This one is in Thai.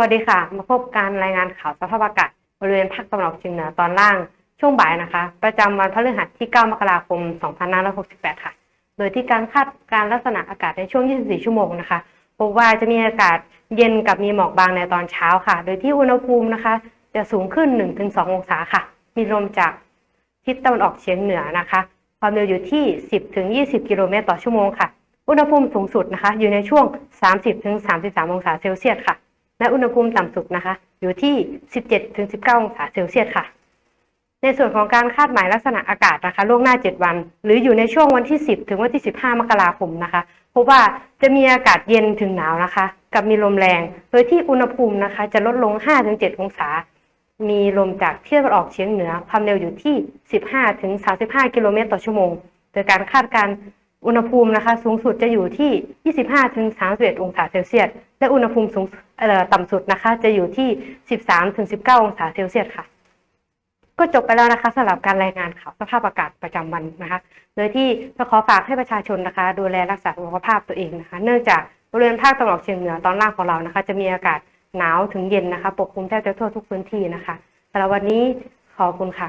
วัสดีค่ะ มาพบการรายงานข่าวสภาพอากาศบริเวณภาคตะวันออกเฉียงเหนือตอนล่างช่วงบ่ายนะคะ ประจำวันพฤหัสที่ 9 มกราคม 2568 ค่ะ โดยที่การคาดการลักษณะอากาศในช่วง 24 ชั่วโมงนะคะพบว่าจะมีอากาศเย็นกับมีหมอกบางในตอนเช้าค่ะ โดยที่อุณหภูมินะคะ จะสูงขึ้น 1-2 องศาค่ะ มีลมจากทิศตะวันออกเฉียงเหนือนะคะ ความเร็วอยู่ที่ 10-20 กิโลเมตรต่อชั่วโมงค่ะ อุณหภูมิสูงสุดนะคะ อยู่ในช่วง 30-33 องศาเซลเซียสค่ะ และอุณหภูมิต่ำสุดนะคะ อยู่ที่ 17-19 องศาเซลเซียสค่ะในส่วนของการคาดหมายลักษณะอากาศนะคะล่วงหน้า 7 วัน หรืออยู่ในช่วงวันที่ 10 ถึงวันที่ 15 มกราคมนะคะพบว่าจะมีอากาศเย็นถึงหนาวนะคะ กับมีลมแรง โดยที่อุณหภูมินะคะ จะลดลง 5-7 องศา มีลมจากเทิศตะวันออกเฉียงเหนือ ความเร็วอยู่ที่ 15-35 กิโลเมตรต่อชั่วโมง โดยการคาดการ อุณหภูมินะคะสูงสุดจะอยู่ที่ 25-31 องศาเซลเซียส และอุณหภูมิสูงต่ำสุดนะคะ จะอยู่ที่ 13-19 องศาเซลเซียสค่ะ ก็จบไปแล้วนะคะสำหรับการรายงานข่าวสภาพอากาศประจำวันนะคะ โดยที่จะขอฝากให้ประชาชนนะคะ ดูแลรักษาสุขภาพตัวเองนะคะ เนื่องจากบริเวณภาคตะวันออกเฉียงเหนือตอนล่างของเรานะคะ จะมีอากาศหนาวถึงเย็นนะคะ ปกคลุมแทบจะทั่วทุกพื้นที่นะคะสำหรับวันนี้ขอบคุณค่ะ